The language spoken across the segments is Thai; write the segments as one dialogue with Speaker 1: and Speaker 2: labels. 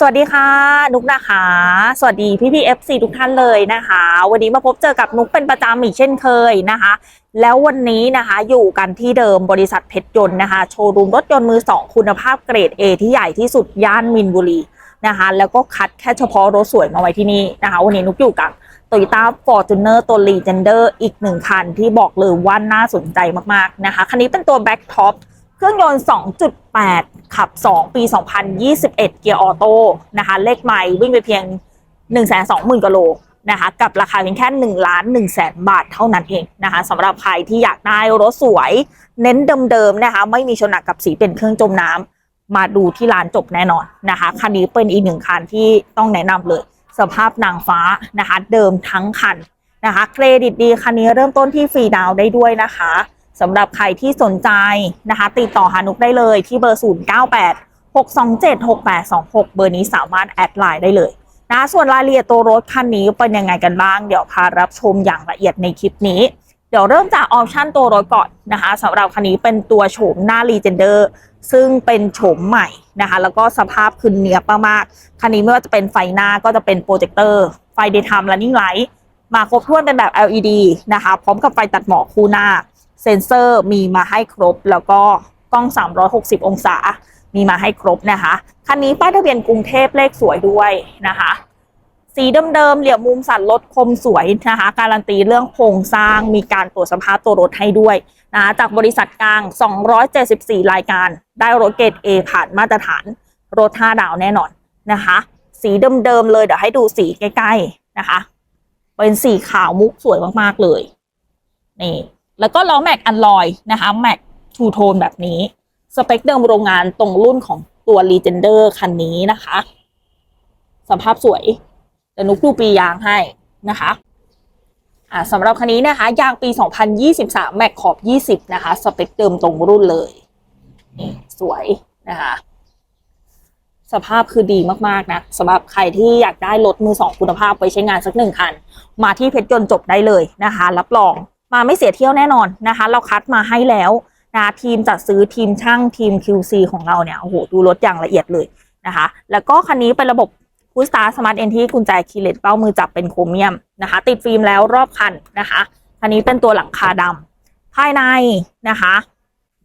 Speaker 1: สวัสดีค่ะ นุกนะคะ สวัสดีพี่พี่เอฟซีทุกท่านเลยนะคะ วันนี้มาพบเจอกับนุกเป็นประจำอีกเช่นเคยนะคะ แล้ววันนี้นะคะอยู่กันที่เดิมบริษัทเพชรยนต์นะคะ โชว์รูมรถยนต์มือสองคุณภาพเกรด A ที่ใหญ่ที่สุดย่านมินบุรีนะคะ แล้วก็คัดแค่เฉพาะรถสวยมาไว้ที่นี่นะคะ วันนี้นุกอยู่กับ Toyota Fortuner ตัว Legender อีกหนึ่งคันที่บอกเลยว่าน่าสนใจมากๆนะคะ คันนี้เป็นตัว Back Top เครื่องยนต์ 2.8 ขับ 2 ปี 2021 เกียร์ออโต้นะคะ เลขไมล์วิ่งไปเพียง 120,000กิโลนะคะ กับราคาเพียงแค่1ล้าน1แสนบาทเท่านั้นเองนะคะสำหรับใครที่อยากได้รถสวย เน้นเดิมๆนะคะ ไม่มีชนหนักกับสีเป็นเครื่องจมน้ำมาดูที่ร้านจบแน่นอนนะคะ คันนี้เป็นอีกหนึ่งคันที่ต้องแนะนำเลย สภาพนางฟ้านะคะ เดิมทั้งคันนะคะ เครดิตดีคันนี้เริ่มต้นที่ฟรีดาวได้ด้วยนะคะ สำหรับใครที่สนใจนะคะ ติดต่อหานุกได้เลยที่เบอร์ 098 627 6826 เบอร์นี้สามารถแอดไลน์ได้เลยนะส่วนรายละเอียดตัวรถคันนี้เป็นยังไงกันบ้าง เดี๋ยวพารับชมอย่างละเอียดในคลิปนี้ เดี๋ยวเริ่มจากออปชั่นตัวรถก่อนนะคะสำหรับคันนี้เป็นตัวโฉมหน้า Legender ซึ่งเป็นโฉมใหม่นะคะ แล้วก็สภาพคือเนียบมากๆคันนี้ไม่ว่าจะเป็นไฟหน้าก็จะเป็นโปรเจคเตอร์ ไฟ Daytime Running Light มาครบถ้วนเป็นแบบ LED นะคะ พร้อมกับไฟตัดหมอกคู่หน้า เซ็นเซอร์มีมาให้ครบ แล้วก็กล้อง 360 องศา มีมาให้ครบนะคะ คันนี้ป้ายทะเบียนกรุงเทพเลขสวยด้วยนะคะ สีเดิมๆเหลี่ยมมุมสันรถคมสวยนะคะ การันตีเรื่องโครงสร้างมีการตรวจสภาพตัวรถให้ด้วยนะคะจากบริษัทกลาง 274 รายการ ได้รถเกรด A ผ่านมาตรฐานรถ5ดาวแน่นอนนะคะ สีเดิมๆเลยเดี๋ยวให้ดูสีใกล้ๆนะคะ เป็นสีขาวมุกสวยมากๆเลยนี่ แล้วก็ล้อแม็กอันลอยนะคะแม็กทูโทนแบบนี้ สเปคเดิมโรงงานตรงรุ่นของตัว Legender คันนี้นะคะ สภาพสวยแต่นุกดูปียางให้นะคะอ่าสำหรับคันนี้นะคะ ยางปี 2023 แม็กขอบ 20 นะคะ สเปคเดิมตรงรุ่นเลยนี่สวยนะคะ สภาพคือดีมาก ๆ นะสำหรับใครที่อยากได้รถมือสองคุณภาพไปใช้งานสักหนึ่งคัน มาที่เพชรยนต์จบได้เลยนะคะ รับรอง มาไม่เสียเที่ยวแน่นอนนะคะ เราคัดมาให้แล้วนะทีมจัดซื้อทีมช่างทีม QC ของเราเนี่ยโอ้โหดูรถอย่างละเอียดเลยนะคะ แล้วก็คันนี้เป็นระบบคูสตาร์สมาร์ทเอนที่กุญแจคีเลสเป้ามือจับเป็นโครเมียมนะคะ ติดฟิล์มแล้วรอบคันนะคะคันนี้เป็นตัวหลังคาดำภายในนะคะ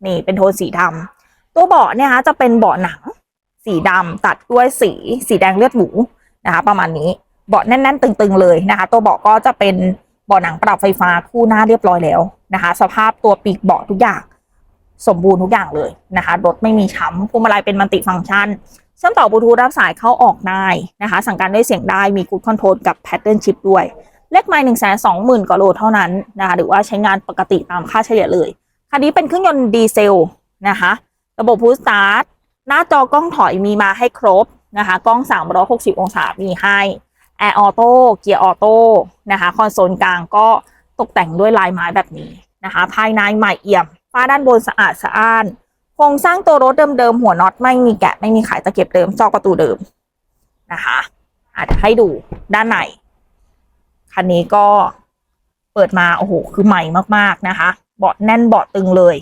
Speaker 1: นี่เป็นโทนสีดำตัวเบาะเนี่ยคะจะเป็นเบาะหนัง สีดำตัดด้วยสีสีแดงเลือดหมูนะคะ ประมาณนี้เบาะแน่น ๆ ตึง ๆ เลยนะคะ ตัวเบาะก็จะเป็น เบาะหนังปรับไฟฟ้าคู่หน้าเรียบร้อยแล้วนะคะ สภาพตัวปีกเบาะทุกอย่างสมบูรณ์ทุกอย่างเลยนะคะรถไม่มีช้ำพวงมาลัยเป็นมัลติฟังก์ชันเชื่อมต่อบลูทูธรับสายเข้าออกได้นะคะ สั่งการด้วยเสียงได้มีคูดคอนโทรลกับแพทเทิร์นชิปด้วยเลขไมล์หนึ่งแสนสองหมื่นกว่าโลเท่านั้นนะคะหรือว่าใช้งานปกติตามค่าเฉลี่ยเลยคันนี้เป็นเครื่องยนต์ดีเซลนะคะ ระบบพูสตาร์ทหน้าจอกล้องถอยมีมาให้ครบนะคะ กล้อง 360 องศามีให้ แอร์ออโต้เกียร์ออโต้นะคะ คอนโซลกลางก็ตกแต่งด้วยลายไม้แบบนี้นะคะ ภายในใหม่เอี่ยมฝ้าด้านบนสะอาดสะอ้านโครงสร้างตัวรถเดิมๆ หัวน็อตไม่มีแกะไม่มีขายตะเก็บเดิมจอกประตูเดิมนะคะอาจจะให้ดูด้านในคันนี้ก็เปิดมาโอ้โหคือใหม่มากๆนะคะ เบาะแน่นเบาะตึงเลย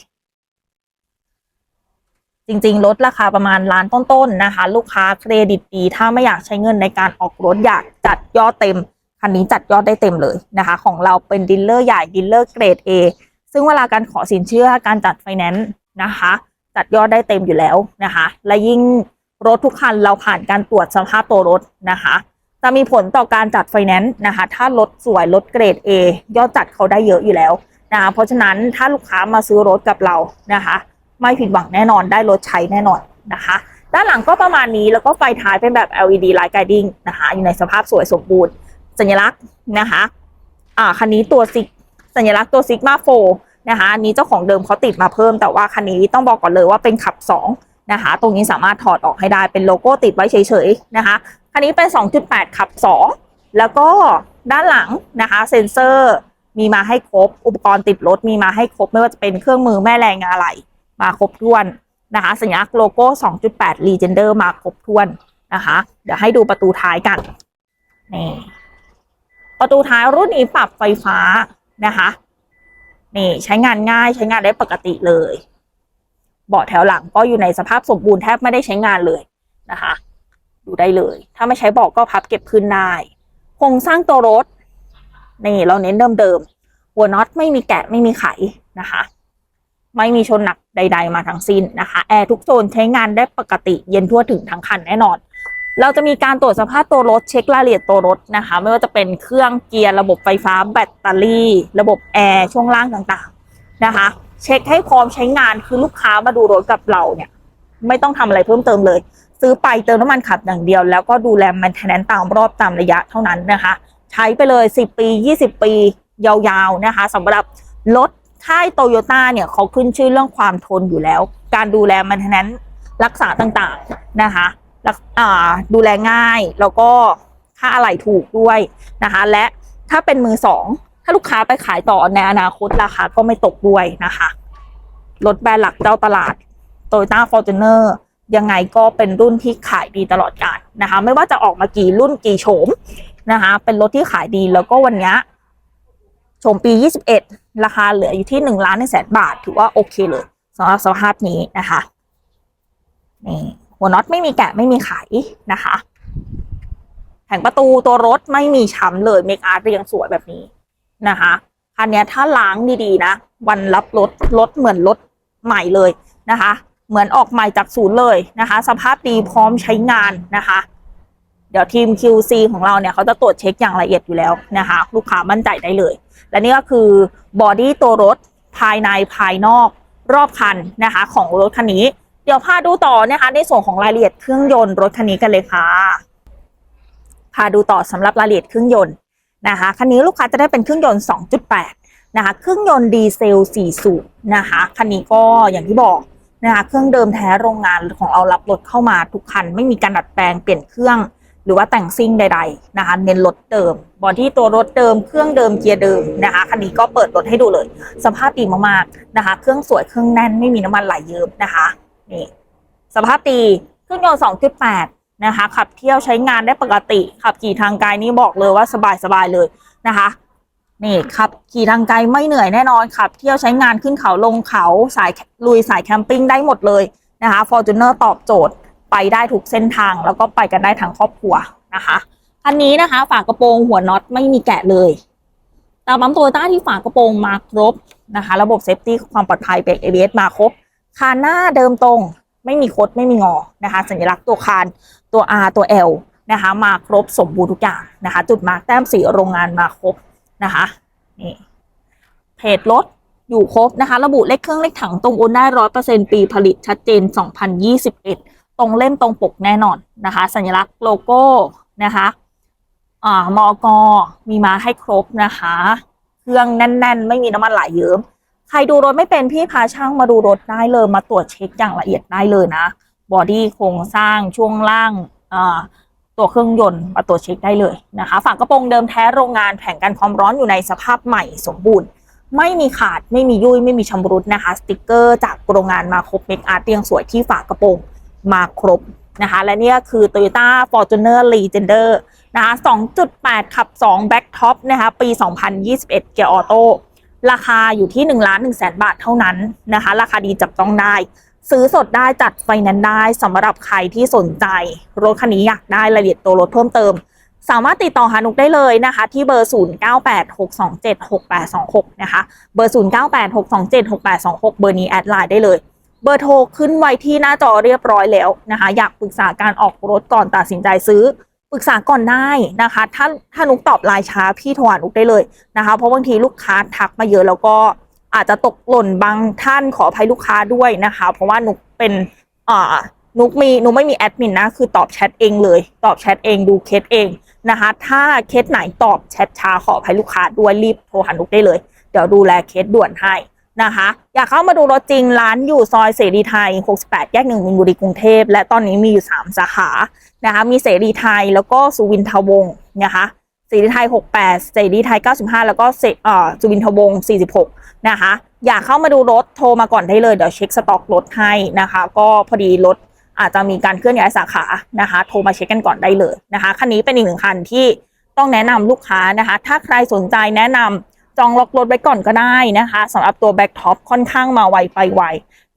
Speaker 1: จริง ๆ ลดราคาประมาณล้านต้นๆนะคะ ลูกค้าเครดิตดีถ้าไม่อยากใช้เงินในการออกรถอยากจัดยอดเต็ม คันนี้จัดยอดได้เต็มเลยนะคะ ของเราเป็นดีลเลอร์ใหญ่ดีลเลอร์เกรด A ซึ่งเวลาการขอสินเชื่อการจัดไฟแนนซ์นะคะ จัดยอดได้เต็มอยู่แล้วนะคะ และยิ่งรถทุกคันเราผ่านการตรวจสภาพตัวรถนะคะ จะมีผลต่อการจัดไฟแนนซ์นะคะ ถ้ารถสวยรถเกรด A ยอดจัดเขาได้เยอะอยู่แล้วนะคะเพราะฉะนั้นถ้าลูกค้ามาซื้อรถกับเรานะคะ ไม่ผิดหวังแน่นอนได้รถใช้แน่นอนนะคะ ด้านหลังก็ประมาณนี้แล้วก็ไฟท้ายเป็นแบบ LED Light Guiding นะคะ อยู่ในสภาพสวยสมบูรณ์ สัญลักษณ์นะคะอ่าคันนี้ตัวซิกสัญลักษณ์ตัวซิกมาโฟนะคะอันนี้เจ้าของเดิมเขาติดมาเพิ่ม แต่ว่าคันนี้ต้องบอกก่อนเลยว่าเป็นขับ 2 นะคะ ตรงนี้สามารถถอดออกให้ได้เป็นโลโก้ติดไว้เฉยๆนะคะ คันนี้เป็น 2.8 ขับ 2 แล้วก็ด้านหลังนะคะเซ็นเซอร์มีมาให้ครบ อุปกรณ์ติดรถมีมาให้ครบ ไม่ว่าจะเป็นเครื่องมือแม่แรงงานอะไร มาครบถ้วนนะคะ สัญลักษณ์โลโก้ 2.8 Legender มาครบถ้วนนะคะ เดี๋ยวให้ดูประตูท้ายกันนี่ประตูท้ายรุ่นนี้ปรับไฟฟ้านะคะนี่ใช้งานง่ายใช้งานได้ปกติเลย เบาะแถวหลังก็อยู่ในสภาพสมบูรณ์แทบไม่ได้ใช้งานเลยนะคะ ดูได้เลย ถ้าไม่ใช้เบอกก็พับเก็บขึ้นได้โครงสร้างตัวรถนี่เราเน้นเดิมๆหัวน็อตไม่มีแกะไม่มีไขนะคะ ไม่มีชนหนักใด ๆ มาทั้งสิ้นนะคะแอร์ทุกโซนใช้งานได้ปกติเย็นทั่วถึงทั้งคันแน่นอน เราจะมีการตรวจสภาพตัวรถเช็ครายละเอียดตัวรถนะคะ ไม่ว่าจะเป็นเครื่องเกียร์ระบบไฟฟ้าแบตเตอรี่ ระบบแอร์ช่วงล่างต่างๆนะคะ เช็คให้พร้อมใช้งานคือลูกค้ามาดูรถกับเราเนี่ยไม่ต้องทำอะไรเพิ่มเติมเลย ซื้อไปเติมน้ำมันขับอย่างเดียว แล้วก็ดูแลมันแทนตามรอบตามระยะเท่านั้นนะคะ ใช้ไปเลย 10 ปี 20 ปียาวๆนะคะสำหรับรถ ค่ายโตโยต้าเนี่ยเขาขึ้นชื่อเรื่องความทนอยู่แล้ว การดูแลมันนั้นรักษาต่างๆนะคะรักอ่าดูแลง่ายแล้วก็ค่าอะไหล่ถูกด้วยนะคะ และถ้าเป็นมือสองถ้าลูกค้าไปขายต่อในอนาคตราคาก็ไม่ตกด้วยนะคะรถแบรนด์หลักเจ้าตลาดโตโยต้าฟอร์จูเนอร์ยังไงก็เป็นรุ่นที่ขายดีตลอดกาลนะคะ ไม่ว่าจะออกมากี่รุ่นกี่โฉมนะคะ เป็นรถที่ขายดีแล้วก็วันนี้ โฉมปี 21 ราคาเหลืออยู่ที่1ล้าน1แสนบาท ถือว่าโอเคเลยสำหรับสภาพนี้นะคะนี่หัวน็อตไม่มีแกะไม่มีไขนะคะแผงประตูตัวรถไม่มีช้ำเลยเมคอาร์ตเรียงสวยแบบนี้นะคะคันนี้ถ้าล้างดีๆนะ วันรับรถรถเหมือนรถใหม่เลยนะคะ เหมือนออกใหม่จากศูนย์เลยนะคะ สภาพดีพร้อมใช้งานนะคะ เดี๋ยวทีม QC ของเราเนี่ยเขาจะตรวจเช็คอย่างละเอียดอยู่แล้วนะคะ ลูกค้ามั่นใจได้เลย และนี่ก็คือบอดี้ตัวรถภายในภายนอกรอบคันนะคะ ของรถคันนี้ เดี๋ยวพาดูต่อนะคะ ในส่วนของรายละเอียดเครื่องยนต์รถคันนี้กันเลยค่ะพาดูต่อสำหรับรายละเอียดเครื่องยนต์นะคะคันนี้ลูกค้าจะได้เป็นเครื่องยนต์ 2.8 นะคะเครื่องยนต์ดีเซล4สูบนะคะคันนี้ก็อย่างที่บอกนะคะเครื่องเดิมแท้โรงงานของเรารับรถเข้ามาทุกคัน ไม่มีการดัดแปลงเปลี่ยนเครื่อง รือว่าแต่งซิ่งใด ๆนะคะ เน้นรถเดิม บอดี้ตัวรถเดิม เครื่องเดิมเกียร์เดิมนะคะคันนี้ก็เปิดรถให้ดูเลย สภาพดีมากๆนะคะ เครื่องสวยเครื่องแน่นไม่มีน้ำมันไหลเยิ้มนะคะนี่สภาพดีเครื่องยนต์2.8 นะคะ ขับเที่ยวใช้งานได้ปกติ ขับขี่ทางไกลนี่บอกเลยว่าสบายๆเลยนะคะนี่ขับขี่ทางไกลไม่เหนื่อยแน่นอนขับเที่ยวใช้งานขึ้นเขาลงเขาสายลุยสายแคมปิ้งได้หมดเลยนะคะ Fortuner ตอบโจทย์ ไปได้ทุกเส้นทาง แล้วก็ไปกันได้ทั้งครอบครัวนะคะคันนี้นะคะฝากระโปรงหัวน็อตไม่มีแกะเลยตามปั๊มโตโยต้าที่ฝากระโปรงมาครบนะคะ ระบบเซฟตี้ความปลอดภัยเบรก ABS มาครบคานหน้าเดิมตรง ไม่มีคดไม่มีงอนะคะ สัญลักษณ์ตัวคานตัว R ตัว L นะคะมาครบสมบูรณ์ทุกอย่างนะคะ จุดมาร์กแต้มสีโรงงานมาครบนะคะนี่เพจรถอยู่ครบนะคะ ระบุเลขเครื่องเลขถังตรงโอนได้ร้อยเปอร์เซ็นปีผลิตชัดเจน2021 ตรงเล่มตรงปกแน่นอนนะคะ สัญลักษณ์โลโก้นะคะอ่ามอกมีมาให้ครบนะคะ เครื่องแน่น ๆ ไม่มีน้ำมันไหลเยิ้มใครดูรถไม่เป็นพี่พาช่างมาดูรถได้เลยมาตรวจเช็คอย่างละเอียดได้เลยนะบอดี้โครงสร้างช่วงล่างอ่าตัวเครื่องยนต์มาตรวจเช็คได้เลยนะคะ ฝากระโปรงเดิมแท้โรงงานแผงกันความร้อนอยู่ในสภาพใหม่สมบูรณ์ ไม่มีขาดไม่มียุ่ยไม่มีชำรุดนะคะ สติกเกอร์จากโรงงานมาครบเมคอาร์ตเตียงสวยที่ฝากระโปรง มาครบนะคะ และนี่ก็คือ Toyota Fortuner Legender นะคะ 2.8 ขับ 2 Back Top นะคะ ปี 2021 เกียร์ออโต้ราคาอยู่ที่ 1 ล้าน1แสนบาทเท่านั้นนะคะ ราคาดีจับต้องได้ ซื้อสดได้จัดไฟแนนซ์ได้สำหรับใครที่สนใจ รถคันนี้อยากได้รายละเอียดตัวรถเพิ่มเติม สามารถติดต่อหานุกได้เลยนะคะ ที่เบอร์ 0986276826 นะคะ เบอร์ 0986276826 เบอร์นี้แอดไลน์ได้เลย เบอร์โทรขึ้นไว้ที่หน้าจอเรียบร้อยแล้วนะคะ อยากปรึกษาการออกรถก่อนตัดสินใจซื้อปรึกษาก่อนได้นะคะ ถ้าถ้านุกตอบไลน์ช้าพี่โทรหานุกได้เลยนะคะ เพราะบางทีลูกค้าทักมาเยอะแล้วก็อาจจะตกหล่นบางท่านขออภัยลูกค้าด้วยนะคะ เพราะว่านุกเป็นอ่านุกมีนุกไม่มีแอดมินนะ คือตอบแชทเองเลย ตอบแชทเองดูเคสเองนะคะ ถ้าเคสไหนตอบแชทช้าขออภัยลูกค้าด้วยรีบโทรหานุกได้เลย เดี๋ยวดูแลเคสด่วนให้ นะคะ อยากเข้ามาดูรถจริงร้านอยู่ซอยเสรีไทย 68 แยกหนึ่งมินบุรีกรุงเทพ และตอนนี้มีอยู่ 3 สาขานะคะ มีเสรีไทยแล้วก็สุวินทวงศ์นะคะเสรีไทย 68 เสรีไทย 95 แล้วก็เสเอ่อสุวินทวงศ์46 นะคะ อยากเข้ามาดูรถโทรมาก่อนได้เลย เดี๋ยวเช็คสต็อกรถให้นะคะ ก็พอดีรถอาจจะมีการเคลื่อนย้ายสาขานะคะ โทรมาเช็คกันก่อนได้เลยนะคะ คันนี้เป็นอีกหนึ่งคันที่ต้องแนะนำลูกค้านะคะ ถ้าใครสนใจแนะนำ จองล็อกรถไว้ก่อนก็ได้นะคะสำหรับตัวแบ็คท็อปค่อนข้างมาไวไปไว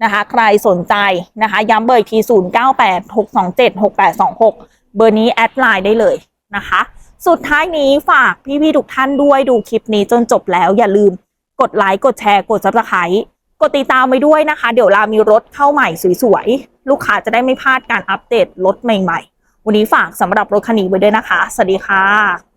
Speaker 1: นะคะ ใครสนใจนะคะ ย้ำเบอร์อีกที 0 9 8 6 2 7 6 8 2 6 เบอร์นี้แอดไลน์ได้เลยนะคะ สุดท้ายนี้ฝากพี่ๆทุกท่านด้วยดูคลิปนี้จนจบแล้วอย่าลืมกดไลค์กดแชร์กดซับสไครต์กดติดตามไปด้วยนะคะ เดี๋ยวเรามีรถเข้าใหม่สวยๆ ลูกค้าจะได้ไม่พลาดการอัปเดตรถใหม่ๆ วันนี้ฝากสำหรับรถคันนี้ไว้ด้วยนะคะ สวัสดีค่ะ